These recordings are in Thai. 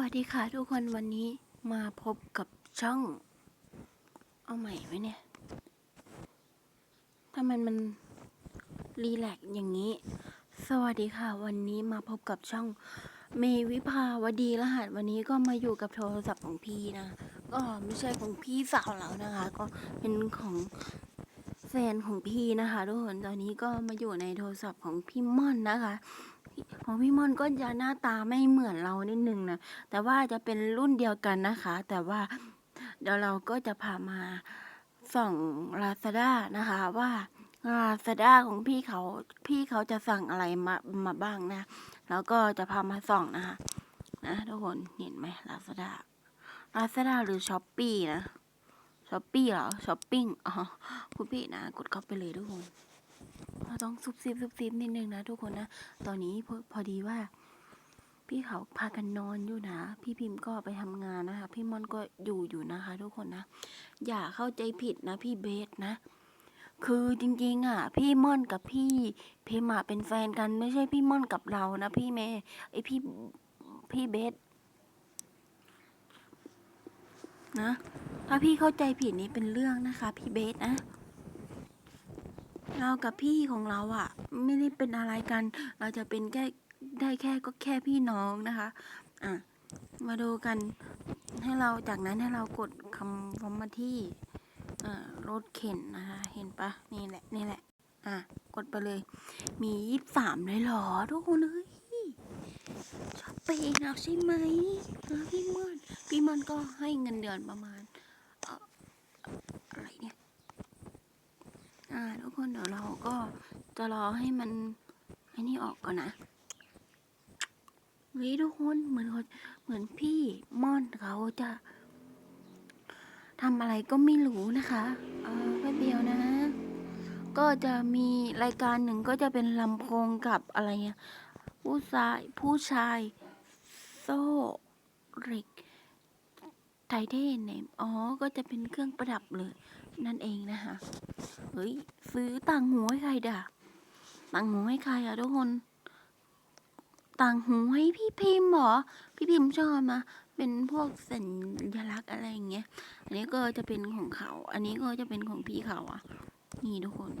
วัสดีค่ะทุกคนวันนี้มาพบกับช่อง เอาใหม่ไหมเนี่ยทำไมมันรีแลกอย่างนี้ สวัสดีค่ะ วันนี้มาพบกับช่อง เมวิภาวดีรหัสวันนี้ก็มาอยู่กับโทรศัพท์ของพี่นะ ก็ไม่ใช่ของพี่สาวเรานะคะ ก็เป็นของแฟนของพี่นะคะ ทุกคนตอนนี้ก็มาอยู่ในโทรศัพท์ของพี่ม่อนนะคะ ของพี่มอนก็จะหน้าตาไม่เหมือนเรานิดนึงนะ แต่ว่าจะเป็นรุ่นเดียวกันนะคะ แต่ว่าเดี๋ยวเราก็จะพามาส่องลาซาด้านะคะ ว่าลาซาด้าของพี่เขาพี่เขาจะสั่งอะไรมามาบ้างนะ แล้วก็จะพามาส่องนะคะนะทุกคนเห็นไหมลาซาด้าลาซาด้าหรือช้อปปี้นะช้อปปี้เหรอช้อปปิ้งอ๋อคุณพี่นะ กดเข้าไปเลยทุกคน เราต้องซุบซิบซุบซิบนิดนึงนะทุกคนนะ ตอนนี้พอพอดีว่า พี่เขาพากันนอนอยู่นะ พี่พิมพ์ก็ไปทำงานนะคะ พี่ม่อนก็อยู่อยู่นะคะ ทุกคนนะ อย่าเข้าใจผิดนะ พี่เบสนะ คือจริงๆอะ พี่ม่อนกับพี่พิมพ์อะเป็นแฟนกันไม่ใช่พี่ม่อนกับเรานะ พี่เมย์ไอพี่พี่เบสนะถ้าพี่เข้าใจผิดนี้เป็นเรื่องนะคะ พี่เบสนะ เรากับพี่ของเราอะ่ะ ไม่ได้เป็นอะไรกัน เราจะเป็นแค่ได้แค่ก็แค่พี่น้องนะคะ อะ มาดูกันให้เราจากนั้นให้เรากดคำคำมาที่อ่ารถเข็นนะคะ เห็นปะนี่แหละนี่แหละ อะ กดไปเลย มียี่สามเลยเหรอ ทุกคนเอ้ยชอบไปเองแล้วใช่ไหมพี่มอนพี่มอนก็ให้เงินเดือนประมาณเอ่ออะไรเนี่ย อ่าทุกคนเดี๋ยวเราก็จะรอให้มันไอ้นี่ออกก่อนนะเฮ้ยทุกคนเหมือนเขาเหมือนพี่ม่อนเขาจะทำอะไรก็ไม่รู้นะคะเออแป๊บเดียวนะ ก็จะมีรายการหนึ่งก็จะเป็นลำโพงกับอะไรเงี้ยผู้ชายผู้ชายโซ่เหล็กไทเทเนมอ๋อ ก็จะเป็นเครื่องประดับเลย นั่นเองนะคะเฮ้ยซื้อต่างหูให้ใครด่ะต่างหูให้ใครอะทุกคน ต่างหูให้พี่พิมพ์หรอ พี่พิมพ์ชอบนะเป็นพวกสัญลักษณ์อะไรอย่างเงี้ย อันนี้ก็จะเป็นของเขา อันนี้ก็จะเป็นของพี่เขาอะนี่ทุกคน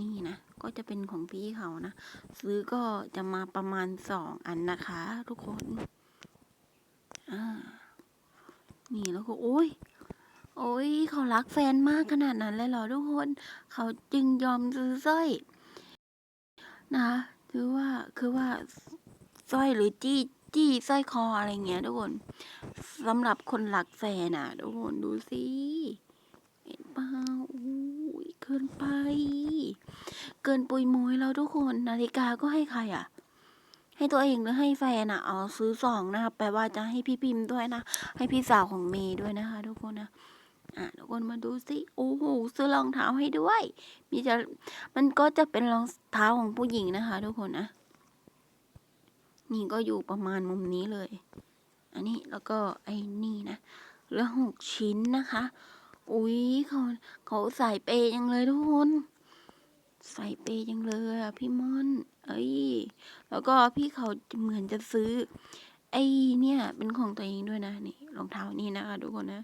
นี่นะ ก็จะเป็นของพี่เขานะ ซื้อก็จะมาประมาณสองอันนะคะ ทุกคน อ่า นี่แล้วก็โอ้ย โอ้ยเขารักแฟนมากขนาดนั้นเลยเหรอทุกคน เขาจึงยอมซื้อสร้อย นะคือว่าคือว่าสร้อยหรือจี้จี้สร้อยคออะไรเงี้ยทุกคนสำหรับคนรักแฟนน่ะ ทุกคนดูสิเห็นเปล่าอุ้ยเกินไป เกินปุยมุยแล้วทุกคนนาฬิกาก็ให้ใครอะให้ตัวเองหรือให้แฟนอะอ๋อซื้อสองนะครับแปลว่าจะให้พี่พิมพ์ด้วยนะ ให้พี่สาวของเมย์ด้วยนะคะ ทุกคนนะ อะทุกคนมาดูสิโอ้โหซื้อรองเท้าให้ด้วย มีจะมันก็จะเป็นรองเท้าของผู้หญิงนะคะ ทุกคนนะนี่ก็อยู่ประมาณมุมนี้เลย อันนี้แล้วก็ไอ้นี่นะเหลือหกชิ้นนะคะ อุ้ยเขาเขาใส่เปย์ยังเลยทุกคนใส่เปย์ยังเลยอะพี่ม่อนเอ้ย แล้วก็พี่เขาเหมือนจะซื้อ ไอ้เนี่ย เป็นของตัวเองด้วยนะนี่รองเท้านี่นะคะทุกคนนะ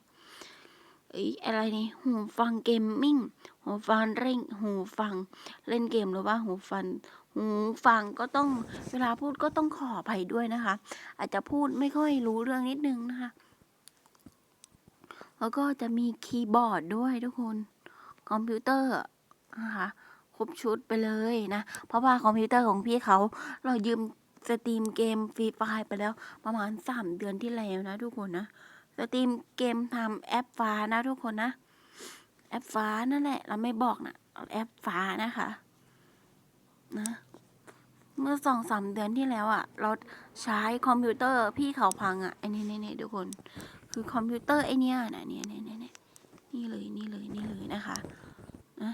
เอ้ยอะไรนี่หูฟังเกมมิ่งหูฟังเร่งหูฟังเล่นเกมหรือว่าหูฟังหูฟังก็ต้องเวลาพูดก็ต้องขออภัยด้วยนะคะ อาจจะพูดไม่ค่อยรู้เรื่องนิดนึงนะคะ แล้วก็จะมีคีย์บอร์ดด้วยทุกคน คอมพิวเตอร์นะคะครบชุดไปเลยนะ เพราะว่าคอมพิวเตอร์ของพี่เขาเรายืมสตรีมเกมฟรีไฟล์ไปแล้วประมาณสามเดือนที่แล้วนะทุกคนนะ สตรีมเกมทำแอปฟ้านะทุกคนนะ แอปฟ้านั่นแหละ เราไม่บอกนะแอปฟ้านะคะ นะ เมื่อสองสามเดือนที่แล้วอะ่ะ เราใช้คอมพิวเตอร์พี่เขาพังอะ่ะไอ้นี่นี่นี่ทุกคน คือคอมพิวเตอร์ไอเนี้ยนะเนี่ยเนี่ยเนี่ยเนี่ยนี่เลยนี่เลยนี่เลยนะคะนะ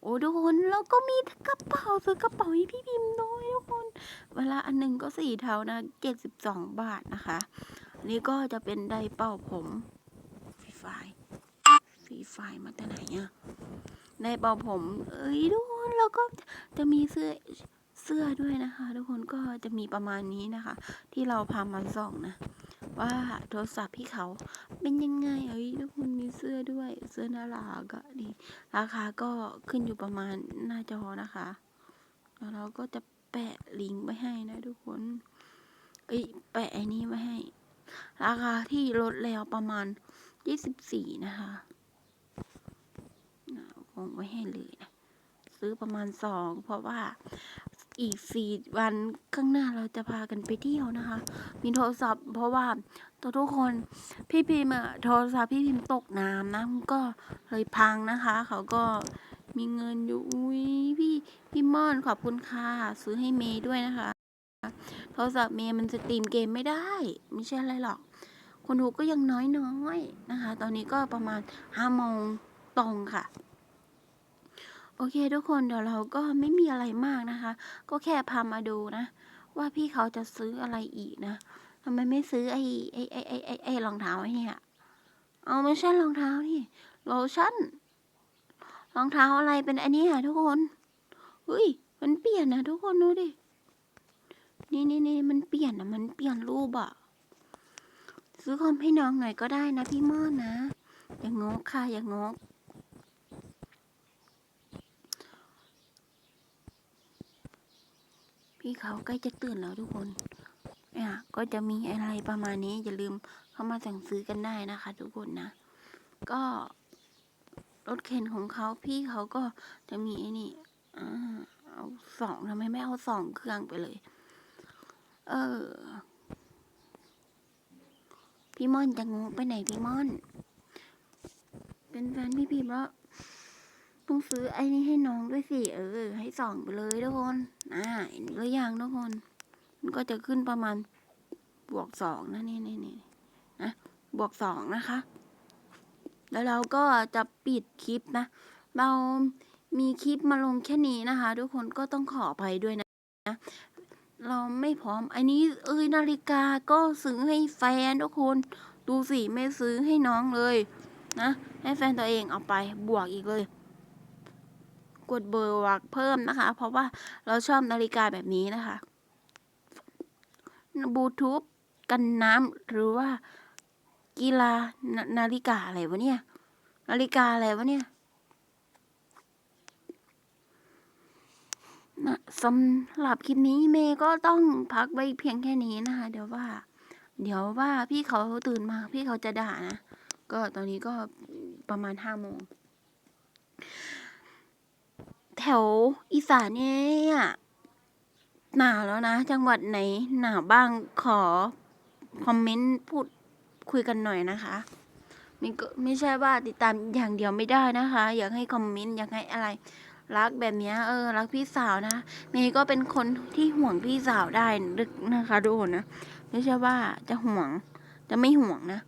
โอ้ทุกคนแล้วก็มีกระเป๋าซื้อกระเป๋าให้พี่พิมพ์ด้วยทุกคน เวลาอันหนึ่งก็สี่เท่านะเจ็ดสิบสองบาทนะคะ นนี้ก็จะเป็นไดเป่าผมฟรีไฟฟรีไฟมาแต่ไหนอะไดเป่าผม เอ้ยทุกคนแล้วก็จะมีเสื้อเสื้อด้วยนะคะ ทุกคนก็จะมีมีประมาณนี้นะคะ ที่เราพามาส่องนะว่าโทรศัพท์พี่เขาเป็นยังไงเอ้ยทุกคนมีเสื้อด้วยเสื้อน่ารักอะดีราคาก็ขึ้นอยู่ประมาณหน้าจอนะคะ แล้วเราก็จะแปะลิงก์ไว้ให้นะทุกคนเอ้ยแปะไอ้นี้ไว้ให้ ราคาที่ลดแล้วประมาณยี่สิบสี่นะคะคงไว้ให้เลยนะ ซื้อประมาณสอง เพราะว่าอีกสี่วันข้างหน้าเราจะพากันไปเที่ยวนะคะ มีโทรศัพท์ เพราะว่าตัวทุกคนพี่พิมพ์โทรศัพท์พี่พิมพ์ตกน้ำนะก็เลยพังนะคะ เขาก็มีเงินอยู่อุ้ยพี่พี่ม่อนขอบคุณค่ะซื้อให้เมย์ด้วยนะคะ โทรศัพท์เมย์มันสตรีมเกมไม่ได้ ไม่ใช่อะไรหรอก คนดูก็ยังน้อยๆนะคะ ตอนนี้ก็ประมาณห้าโมงตรงค่ะ โอเคทุกคนเดี๋ยวเราก็ไม่มีอะไรมากนะคะ ก็แค่พามาดูนะ ว่าพี่เขาจะซื้ออะไรอีกนะทำไมไม่ซื้อไอ้ไอ้ไอ้ไอ้ไอ้ไอ้รองเท้าไอ้เนี่ย เอาไม่ใช่รองเท้านี่โลชั่นรองเท้าอะไรเป็นอันนี้อะทุกคนเฮ้ยมันเปลี่ยนนะทุกคนดูดิ นี่นี่นี่มันเปลี่ยนนะมันเปลี่ยนรูปอะซื้อคอมให้น้องหน่อยก็ได้นะพี่ม่อนนะ อย่างงกค่ะอย่างงกพี่เขาใกล้จะตื่นแล้วทุกคนเนี่ยก็จะมีอะไรประมาณนี้อย่าลืมเข้ามาสั่งซื้อกันได้นะคะ ทุกคนนะ ก็รถเข็นของเขาพี่เขาก็จะมีไอ้นี่อ่าเอาสองทำไมไม่เอาสองเครื่องไปเลย เออ พี่ม่อนจะงงไปไหนพี่ม่อน เป็นแฟนพี่พิมพ์แล้วต้องซื้อไอ้นี่ให้น้องด้วยสิ เออ ให้ส่องไปเลยทุกคน อ่าเห็นหรือยังทุกคน มันก็จะขึ้นประมาณ บวกสองนะนี่นี่นี่นะบวกสองนะคะ แล้วเราก็จะปิดคลิปนะ เรามีคลิปมาลงแค่นี้นะคะ ทุกคนก็ต้องขออภัยด้วยนะ เราไม่พร้อม อันนี้เอ้ยนาฬิกาก็ซื้อให้แฟนทุกคน ดูสิไม่ซื้อให้น้องเลย นะ ให้แฟนตัวเองเอาไปบวกอีกเลย กดเบอร์วักเพิ่มนะคะ เพราะว่าเราชอบนาฬิกาแบบนี้นะคะบลูทูธกันน้ำหรือว่ากีฬานานาฬิกาอะไรวะเนี่ย นาฬิกาอะไรวะเนี่ย นะสำหรับคลิปนี้เมย์ก็ต้องพักไว้เพียงแค่นี้นะคะ เดี๋ยวว่า เดี๋ยวว่าพี่เขาตื่นมาพี่เขาจะด่านะ ก็ตอนนี้ก็ประมาณห้าโมง แถวอีสานเนี่ยหนาวแล้วนะ จังหวัดไหนหนาวบ้างขอคอมเมนต์พูดคุยกันหน่อยนะคะมันก็ไม่ใช่ว่าติดตามอย่างเดียวไม่ได้นะคะ อยากให้คอมเมนต์อยากให้อะไร รักแบบนี้เออ รักพี่สาวนะเมย์ก็เป็นคนที่ห่วงพี่สาวได้นึกนะคะทุกคนนะไม่ใช่ว่าจะห่วง จะไม่ห่วงนะ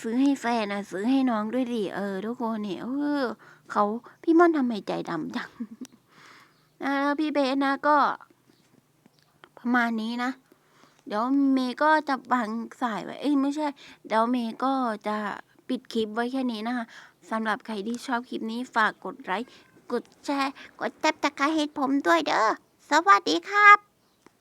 ซื้อให้แฟนนะซื้อให้น้องด้วยดิเออ ทุกคนเนี่ยเออเขาพี่ม่อนทำไมใจดำจังนะแล้วพี่เบสนะก็ ประมาณนี้นะเดี๋ยวเมย์ก็จะบังสายไว้เอ้ยไม่ใช่ เดี๋ยวเมย์ก็จะปิดคลิปไว้แค่นี้นะคะสำหรับใครที่ชอบคลิปนี้ฝากกดไลค์ กดแชร์ กดแตบตะไคร้ให้ผมด้วยเด้อ สวัสดีครับ